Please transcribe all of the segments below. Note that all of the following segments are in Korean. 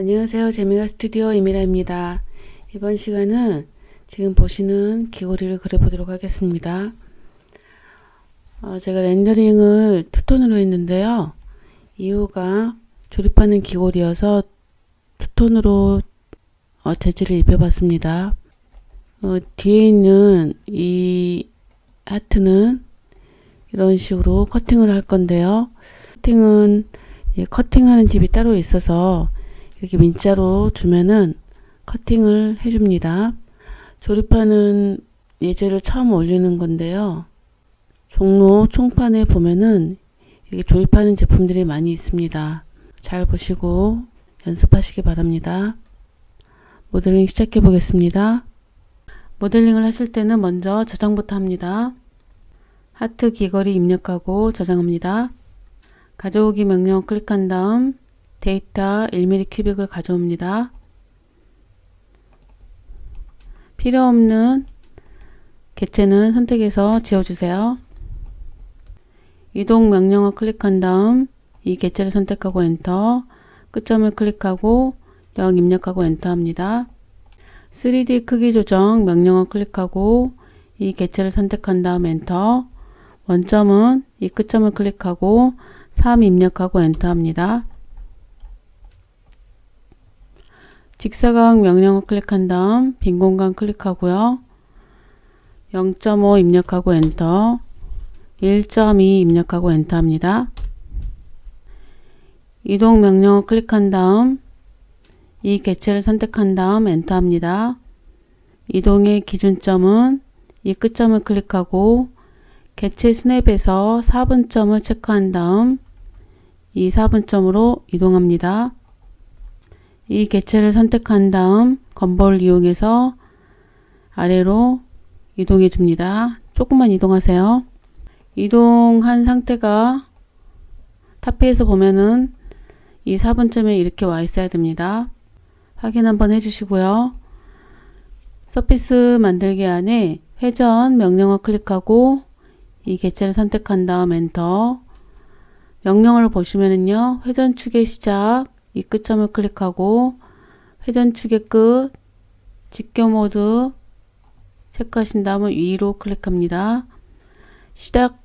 안녕하세요. 재미가 스튜디오 이미라입니다. 이번 시간은 지금 보시는 귀걸이를 그려보도록 하겠습니다. 어, 제가 렌더링을 투톤으로 했는데요. 이유가 조립하는 귀걸이여서 투톤으로 어, 재질을 입혀봤습니다. 어, 뒤에 있는 이 하트는 이런 식으로 커팅을 할 건데요. 커팅은 예, 커팅하는 집이 따로 있어서 이렇게 민자로 주면은 커팅을 해줍니다. 조립하는 예제를 처음 올리는 건데요. 종로 총판에 보면은 이렇게 조립하는 제품들이 많이 있습니다. 잘 보시고 연습하시기 바랍니다. 모델링 시작해 보겠습니다. 모델링을 하실 때는 먼저 저장부터 합니다. 하트 귀걸이 입력하고 저장합니다. 가져오기 명령 클릭한 다음 데이터 1mm 큐빅을 가져옵니다. 필요 없는 객체는 선택해서 지워주세요. 이동 명령어 클릭한 다음 이 객체를 선택하고 엔터 끝점을 클릭하고 0 입력하고 엔터 합니다. 3D 크기 조정 명령어 클릭하고 이 객체를 선택한 다음 엔터 원점은 이 끝점을 클릭하고 3 입력하고 엔터 합니다. 직사각 명령어 클릭한 다음 빈 공간 클릭하고요. 0.5 입력하고 엔터 1.2 입력하고 엔터 합니다. 이동 명령어 클릭한 다음 이 개체를 선택한 다음 엔터 합니다. 이동의 기준점은 이 끝점을 클릭하고 개체 스냅에서 4분점을 체크한 다음 이 4분점으로 이동합니다. 이 개체를 선택한 다음 건볼을 이용해서 아래로 이동해 줍니다. 조금만 이동하세요. 이동한 상태가 탑에서 보면은 이 4분점에 이렇게 와 있어야 됩니다. 확인 한번 해주시고요. 서피스 만들기 안에 회전 명령어 클릭하고 이 개체를 선택한 다음 엔터 명령어를 보시면은요 회전축의 시작 이 끝점을 클릭하고 회전축의 끝 직교 모드 체크하신 다음은 위로 클릭합니다. 시작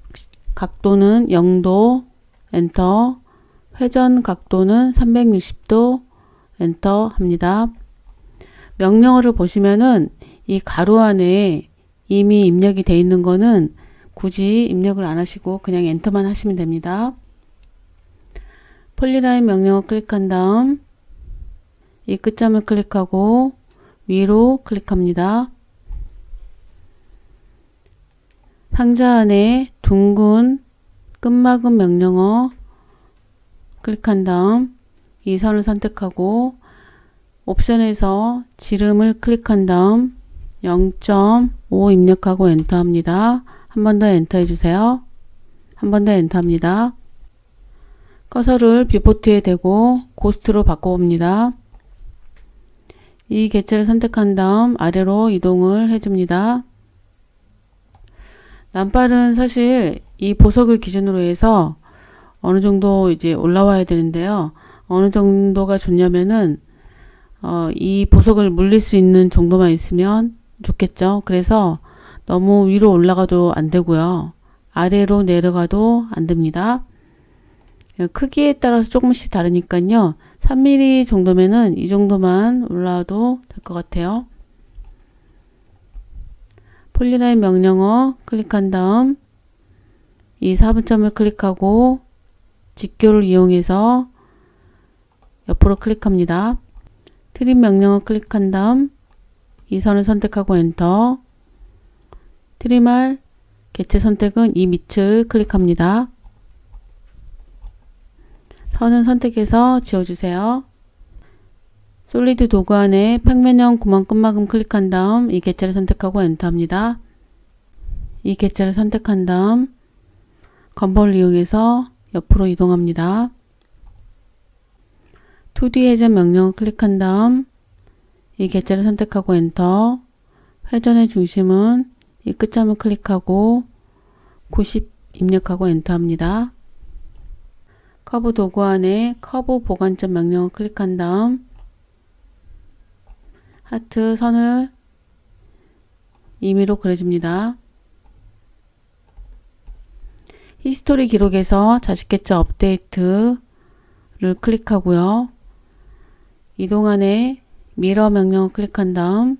각도는 0도 엔터 회전 각도는 360도 엔터 합니다. 명령어를 보시면은 이 가로 안에 이미 입력이 되어 있는 거는 굳이 입력을 안 하시고 그냥 엔터만 하시면 됩니다. 폴리라인 명령어 클릭한 다음 이 끝점을 클릭하고 위로 클릭합니다. 상자 안에 둥근 끝막음 명령어 클릭한 다음 이 선을 선택하고 옵션에서 지름을 클릭한 다음 0.5 입력하고 엔터 합니다. 한 번 더 엔터 해주세요. 한 번 더 엔터 합니다. 커서를 뷰포트에 대고 고스트로 바꿔봅니다. 이 개체를 선택한 다음 아래로 이동을 해줍니다. 남발은 사실 이 보석을 기준으로 해서 어느 정도 이제 올라와야 되는데요. 어느 정도가 좋냐면은 어, 이 보석을 물릴 수 있는 정도만 있으면 좋겠죠. 그래서 너무 위로 올라가도 안 되고요. 아래로 내려가도 안 됩니다. 크기에 따라서 조금씩 다르니까요. 3mm 정도면은 이 정도만 올라와도 될 것 같아요. 폴리라인 명령어 클릭한 다음 이 4분점을 클릭하고 직교를 이용해서 옆으로 클릭합니다. 트림 명령어 클릭한 다음 이 선을 선택하고 엔터 트림할 개체 선택은 이 밑을 클릭합니다. 선은 선택해서 지워주세요. 솔리드 도구 안에 평면형 구멍 끝막음 클릭한 다음 이 개체를 선택하고 엔터합니다. 이 개체를 선택한 다음 건볼을 이용해서 옆으로 이동합니다. 2D 회전 명령을 클릭한 다음 이 개체를 선택하고 엔터 회전의 중심은 이 끝점을 클릭하고 90 입력하고 엔터합니다. 커브 도구 안에 커브 보관점 명령을 클릭한 다음 하트 선을 임의로 그려줍니다. 히스토리 기록에서 자식 개체 업데이트를 클릭하고요. 이동 안에 미러 명령을 클릭한 다음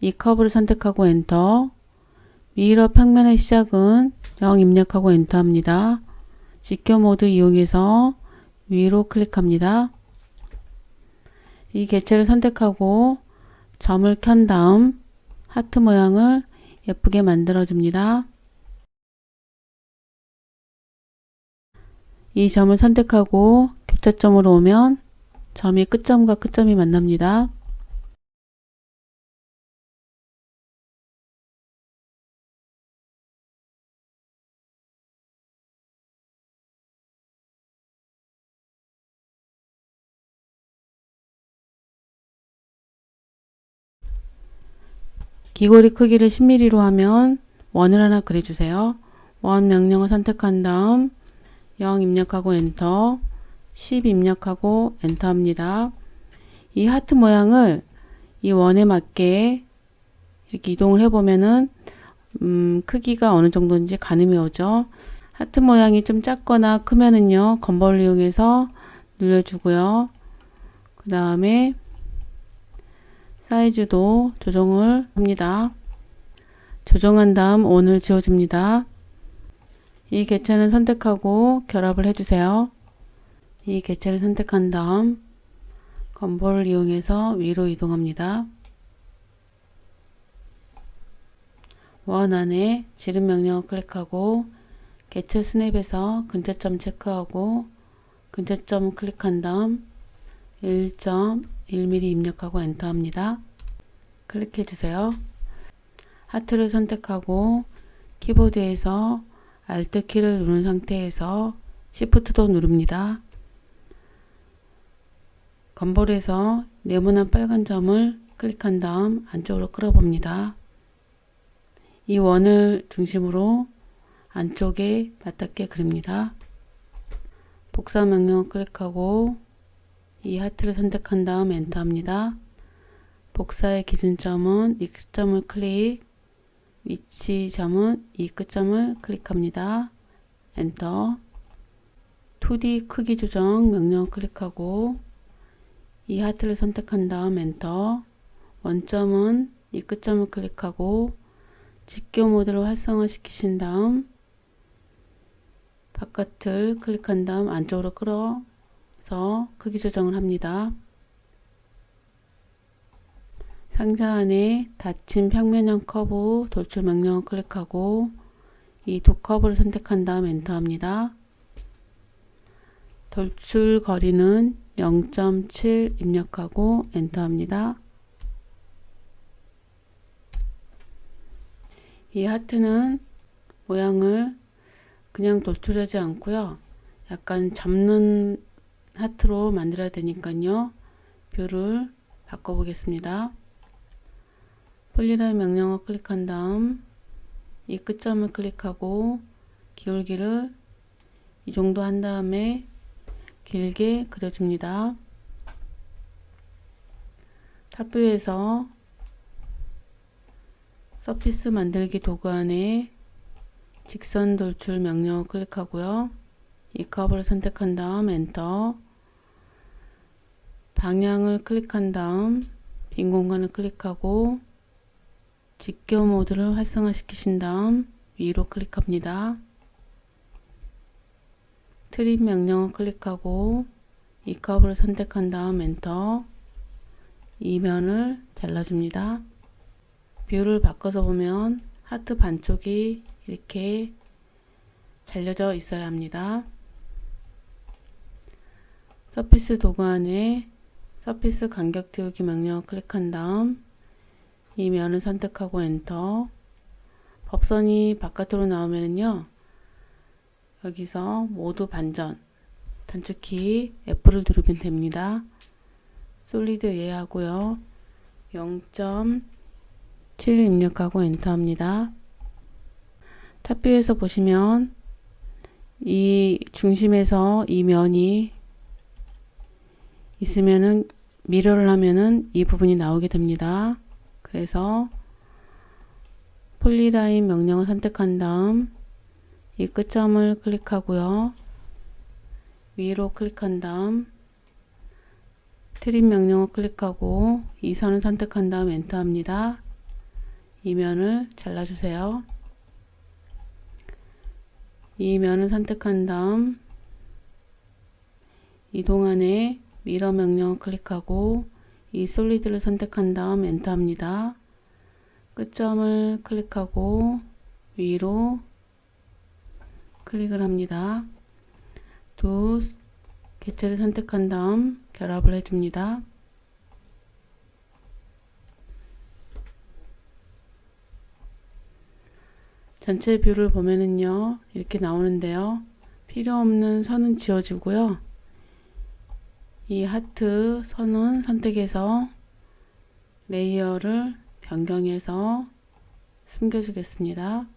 이 커브를 선택하고 엔터 미러 평면의 시작은 0 입력하고 엔터합니다. 직교 모드 이용해서 위로 클릭합니다. 이 개체를 선택하고 점을 켠 다음 하트 모양을 예쁘게 만들어 줍니다. 이 점을 선택하고 교차점으로 오면 점이 끝점과 끝점이 만납니다. 귀고리 크기를 10mm로 하면 원을 하나 그려주세요. 원 명령을 선택한 다음 0 입력하고 엔터 10 입력하고 엔터 합니다. 이 하트 모양을 이 원에 맞게 이렇게 이동을 해보면은 음, 크기가 어느 정도인지 가늠이 오죠. 하트 모양이 좀 작거나 크면은요 건벌을 이용해서 눌러주고요. 그 다음에 사이즈도 조정을 합니다. 조정한 다음 원을 지워줍니다. 이 개체는 선택하고 결합을 해주세요. 이 개체를 선택한 다음 건볼을 이용해서 위로 이동합니다. 원 안에 지름 명령을 클릭하고 개체 스냅에서 근처점 체크하고 근처점 클릭한 다음 1.1mm 입력하고 엔터합니다. 클릭해 주세요. 하트를 선택하고 키보드에서 Alt 키를 누른 상태에서 Shift도 누릅니다. 건볼에서 네모난 빨간 점을 클릭한 다음 안쪽으로 끌어봅니다. 이 원을 중심으로 안쪽에 맞닿게 그립니다. 복사 명령을 클릭하고 이 하트를 선택한 다음 엔터합니다. 복사의 기준점은 이 끝점을 클릭, 위치점은 이 끝점을 클릭합니다. 엔터 2D 크기 조정 명령을 클릭하고 이 하트를 선택한 다음 엔터 원점은 이 끝점을 클릭하고 직교 모드를 활성화 시키신 다음 바깥을 클릭한 다음 안쪽으로 끌어 서 크기 조정을 합니다. 상자 안에 닫힌 평면형 커브 돌출 명령을 클릭하고 이도 커브를 선택한 다음 엔터합니다. 돌출 거리는 0.7 입력하고 엔터합니다. 이 하트는 모양을 그냥 돌출하지 않고요. 약간 접는 하트로 만들어야 되니까요. 뷰를 바꿔보겠습니다. 폴리라인 명령어 클릭한 다음 이 끝점을 클릭하고 기울기를 이 정도 한 다음에 길게 그려줍니다. 탑뷰에서 서피스 만들기 도구 안에 직선 돌출 명령어 클릭하고요. 이 커브를 선택한 다음 엔터 방향을 클릭한 다음 빈 공간을 클릭하고 직교 모드를 활성화 시키신 다음 위로 클릭합니다. 트림 명령을 클릭하고 이 커브를 선택한 다음 엔터 이 면을 잘라줍니다. 뷰를 바꿔서 보면 하트 반쪽이 이렇게 잘려져 있어야 합니다. 서피스 도구 안에 서피스 간격 띄우기 명령을 클릭한 다음 이 면을 선택하고 엔터. 법선이 바깥으로 나오면요 여기서 모두 반전 단축키 F를 누르면 됩니다. 솔리드 예하고요. 0.7 입력하고 엔터 합니다. 탑뷰에서 보시면 이 중심에서 이 면이 있으면은 미러를 하면은 이 부분이 나오게 됩니다. 그래서 폴리라인 명령을 선택한 다음 이 끝점을 클릭하고요. 위로 클릭한 다음 트림 명령을 클릭하고 이 선을 선택한 다음 엔터 합니다. 이 면을 잘라주세요. 이 면을 선택한 다음 이동 안에 미러 명령을 클릭하고 이 솔리드를 선택한 다음 엔터 합니다. 끝점을 클릭하고 위로 클릭을 합니다. 두 개체를 선택한 다음 결합을 해줍니다. 전체 뷰를 보면은요 이렇게 나오는데요 필요 없는 선은 지워주고요 이 하트 선은 선택해서 레이어를 변경해서 숨겨주겠습니다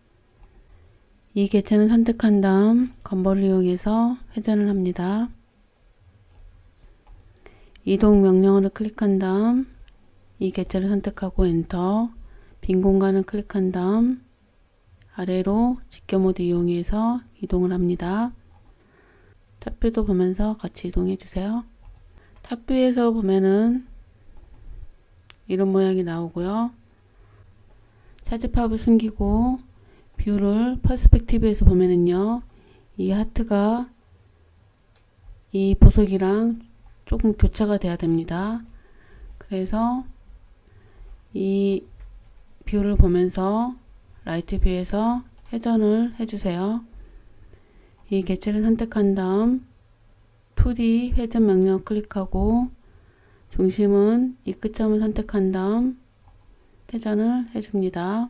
이 개체는 선택한 다음 건볼을 이용해서 회전을 합니다 이동 명령어를 클릭한 다음 이 개체를 선택하고 엔터 빈 공간을 클릭한 다음 아래로 직겨 모드 이용해서 이동을 합니다. 탑뷰도 보면서 같이 이동해 주세요. 탑뷰에서 보면은 이런 모양이 나오고요. 차지팝을 숨기고 뷰를 퍼스펙티브에서 보면은요. 이 하트가 이 보석이랑 조금 교차가 돼야 됩니다. 그래서 이 뷰를 보면서 라이트 뷰에서 회전을 해주세요. 이 개체를 선택한 다음 2D 회전 명령 클릭하고 중심은 이 끝점을 선택한 다음 회전을 해줍니다.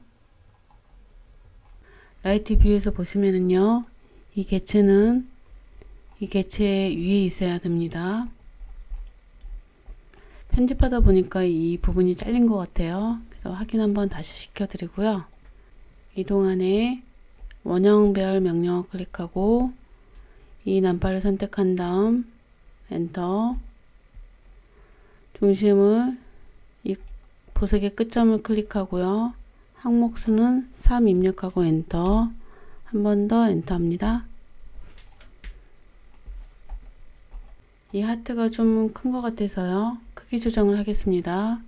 라이트 뷰에서 보시면은요. 이 개체는 이 개체 위에 있어야 됩니다. 편집하다 보니까 이 부분이 잘린 것 같아요. 그래서 확인 한번 다시 시켜드리고요. 이동 안에 원형별 명령어 클릭하고 이 난파를 선택한 다음 엔터 중심을 이 보석의 끝점을 클릭하고요. 항목수는 3 입력하고 엔터 한 번 더 엔터 합니다. 이 하트가 좀 큰 것 같아서요. 크기 조정을 하겠습니다.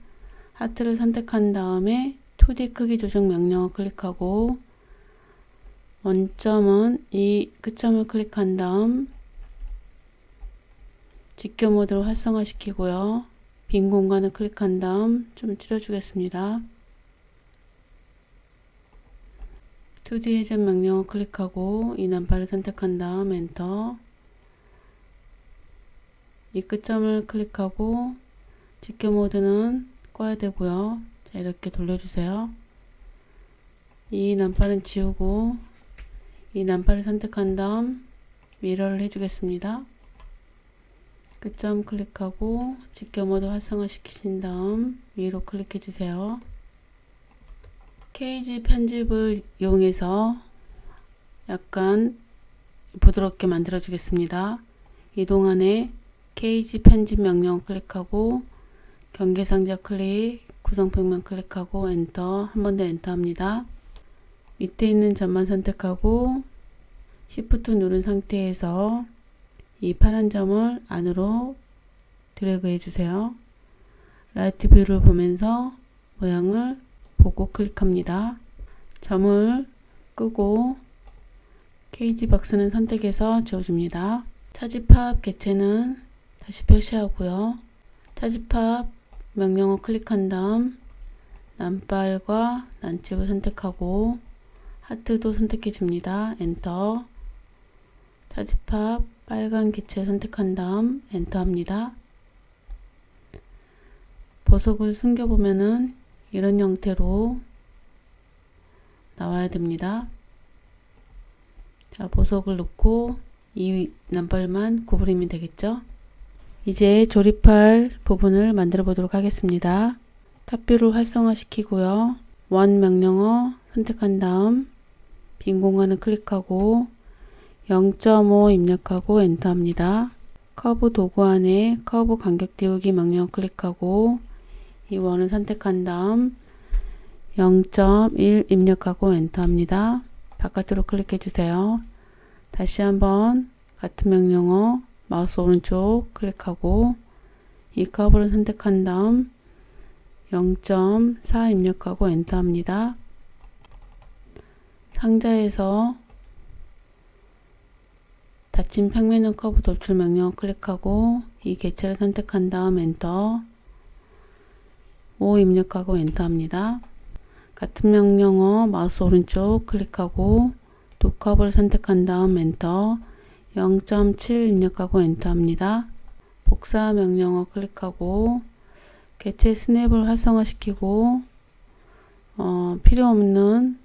하트를 선택한 다음에 2D 크기 조정 명령을 클릭하고 원점은 이 끝점을 클릭한 다음 직교 모드로 활성화 시키고요. 빈 공간을 클릭한 다음 좀 줄여주겠습니다. 2D 회전 명령을 클릭하고 이 난파를 선택한 다음 엔터 이 끝점을 클릭하고 직교 모드는 꺼야 되고요. 자, 이렇게 돌려주세요. 이 난파는 지우고 이 난파를 선택한 다음 미러를 해주겠습니다. 끝점 클릭하고 직겨 모드 활성화 시키신 다음 위로 클릭해 주세요. 케이지 편집을 이용해서 약간 부드럽게 만들어 주겠습니다. 이동 안에 케이지 편집 명령 클릭하고 경계 상자 클릭 구성 평면 클릭하고 엔터 한 번 더 엔터 합니다. 밑에 있는 점만 선택하고 Shift 누른 상태에서 이 파란 점을 안으로 드래그 해주세요. 라이트 뷰를 보면서 모양을 보고 클릭합니다. 점을 끄고 케이지 박스는 선택해서 지워줍니다. 차지팝 개체는 다시 표시하고요. 차지팝 명령어 클릭한 다음 난빨과 난집을 선택하고 하트도 선택해 줍니다. 엔터 차지팝 빨간 기체 선택한 다음 엔터 합니다. 보석을 숨겨보면은 이런 형태로 나와야 됩니다. 자, 보석을 넣고 이 난발만 구부리면 되겠죠? 이제 조립할 부분을 만들어 보도록 하겠습니다. 탑뷰를 활성화 시키고요. 원 명령어 선택한 다음 빈 공간을 클릭하고 0.5 입력하고 엔터 합니다. 커브 도구 안에 커브 간격 띄우기 명령 클릭하고 이 원을 선택한 다음 0.1 입력하고 엔터합니다. 바깥으로 클릭해 주세요. 다시 한번 같은 명령어 마우스 오른쪽 클릭하고 이 커브를 선택한 다음 0.4 입력하고 엔터합니다. 상자에서 닫힌 평면형 커브 돌출 명령어 클릭하고 이 개체를 선택한 다음 엔터 5 입력하고 엔터합니다. 같은 명령어 마우스 오른쪽 클릭하고 두 커브를 선택한 다음 엔터 0.7 입력하고 엔터합니다. 복사 명령어 클릭하고 개체 스냅을 활성화시키고 어, 필요 없는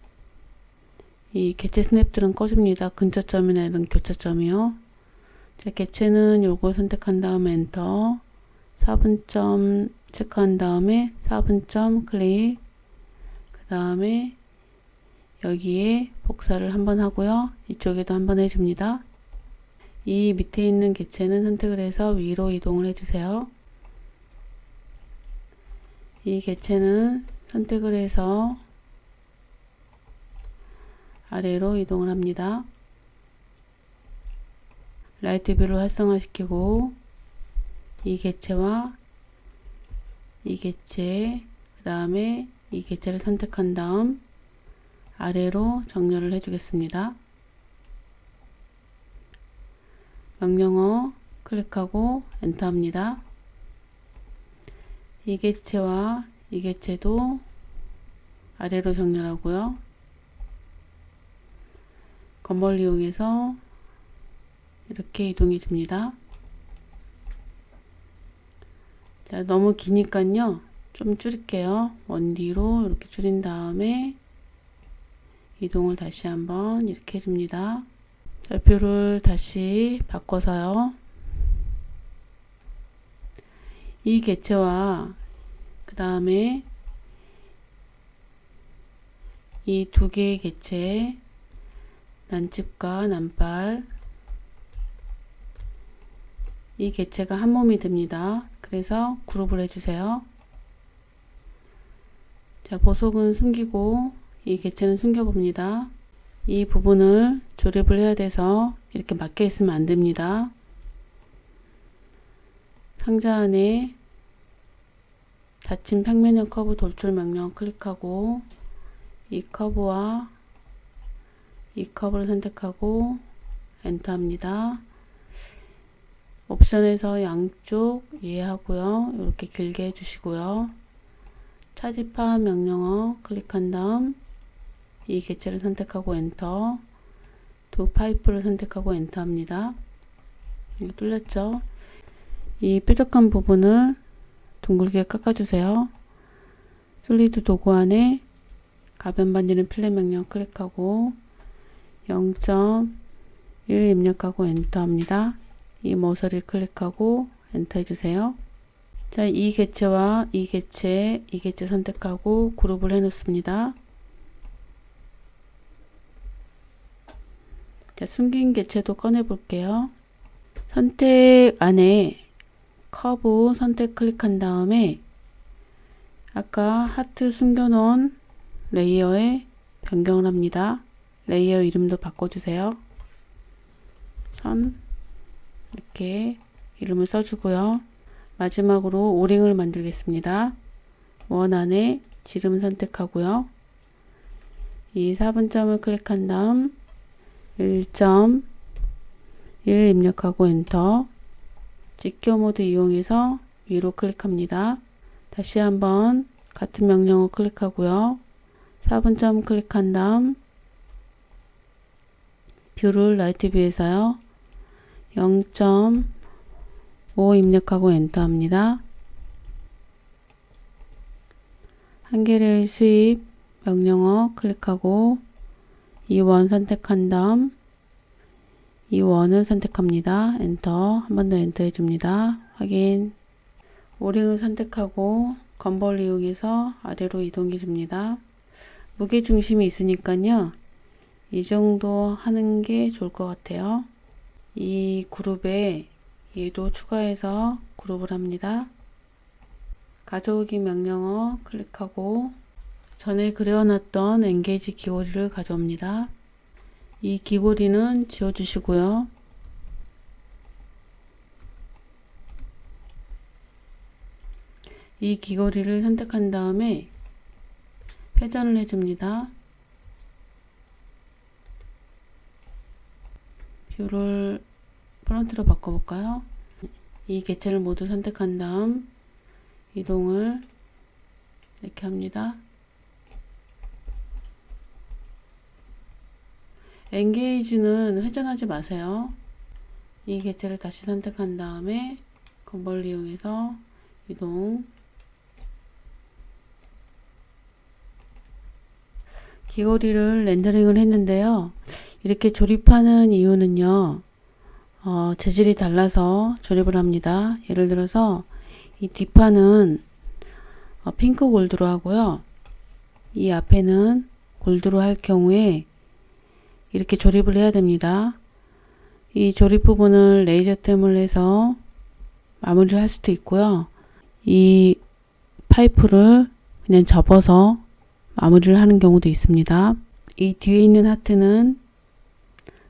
이 개체 스냅들은 꺼줍니다. 근처점이나 이런 교차점이요. 자, 개체는 요거 선택한 다음 엔터 4분점 체크한 다음에 4분점 클릭 그 다음에 여기에 복사를 한번 하고요. 이쪽에도 한번 해줍니다. 이 밑에 있는 개체는 선택을 해서 위로 이동을 해주세요. 이 개체는 선택을 해서 아래로 이동을 합니다. 라이트 뷰를 활성화시키고 이 개체와 이 개체 그 다음에 이 개체를 선택한 다음 아래로 정렬을 해주겠습니다. 명령어 클릭하고 엔터합니다. 이 개체와 이 개체도 아래로 정렬하고요. 건벌 이용해서 이렇게 이동해 줍니다. 자, 너무 기니까요. 좀 줄일게요. 원뒤로 이렇게 줄인 다음에 이동을 다시 한번 이렇게 해줍니다. 별표를 다시 바꿔서요. 이 개체와 그 다음에 이 두 개의 개체 난집과 난발 이 개체가 한 몸이 됩니다. 그래서 그룹을 해주세요. 자, 보석은 숨기고 이 개체는 숨겨봅니다. 이 부분을 조립을 해야 돼서 이렇게 막혀 있으면 안 됩니다. 상자 안에 닫힌 평면형 커브 돌출 명령 클릭하고 이 커브와 이 커브를 선택하고 엔터합니다. 옵션에서 양쪽 이해하고요. 이렇게 길게 해주시고요. 차지파 명령어 클릭한 다음 이 개체를 선택하고 엔터 두 파이프를 선택하고 엔터합니다. 이거 뚫렸죠? 이 뾰족한 부분을 둥글게 깎아주세요. 솔리드 도구 안에 가변 반지는 필렛 명령 클릭하고 0.1 입력하고 엔터합니다. 이 모서리 클릭하고 엔터 해주세요. 자, 이 개체와 이 개체, 이 개체 선택하고 그룹을 해 놓습니다. 자, 숨긴 개체도 꺼내 볼게요. 선택 안에 커브 선택 클릭한 다음에 아까 하트 숨겨놓은 레이어에 변경을 합니다. 레이어 이름도 바꿔주세요. 선 이렇게 이름을 써주고요. 마지막으로 오링을 만들겠습니다. 원 안에 지름 선택하고요. 이 4분점을 클릭한 다음 1.1 입력하고 엔터 직교 모드 이용해서 위로 클릭합니다. 다시 한번 같은 명령어 클릭하고요. 4분점 클릭한 다음 뷰를 라이트 뷰에서요. 0.5 입력하고 엔터 합니다. 한계를 수입 명령어 클릭하고 이 원 선택한 다음 이 원을 선택합니다. 엔터 한 번 더 엔터 해줍니다. 확인 오링을 선택하고 건벌 이용해서 아래로 이동해 줍니다. 무게 중심이 있으니까요. 이 정도 하는 게 좋을 것 같아요. 이 그룹에 얘도 추가해서 그룹을 합니다. 가져오기 명령어 클릭하고 전에 그려놨던 엔게이지 귀고리를 가져옵니다. 이 귀고리는 지워주시고요. 이 귀고리를 선택한 다음에 회전을 해줍니다. 뷰를 프론트로 바꿔볼까요? 이 개체를 모두 선택한 다음 이동을 이렇게 합니다. 엔게이지는 회전하지 마세요. 이 개체를 다시 선택한 다음에 건벌 이용해서 이동 귀고리를 렌더링을 했는데요. 이렇게 조립하는 이유는요. 어, 재질이 달라서 조립을 합니다. 예를 들어서 이 뒷판은 어, 핑크 골드로 하고요. 이 앞에는 골드로 할 경우에 이렇게 조립을 해야 됩니다. 이 조립 부분을 레이저템을 해서 마무리를 할 수도 있고요. 이 파이프를 그냥 접어서 마무리를 하는 경우도 있습니다. 이 뒤에 있는 하트는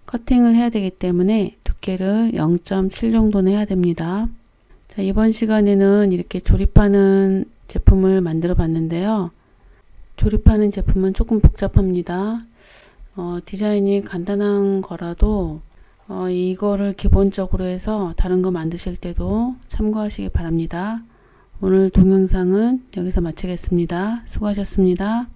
커팅을 해야 되기 때문에 두께를 0.7 정도는 해야 됩니다. 자, 이번 시간에는 이렇게 조립하는 제품을 만들어 봤는데요. 조립하는 제품은 조금 복잡합니다. 어, 디자인이 간단한 거라도 어, 이거를 기본적으로 해서 다른 거 만드실 때도 참고하시기 바랍니다. 오늘 동영상은 여기서 마치겠습니다. 수고하셨습니다.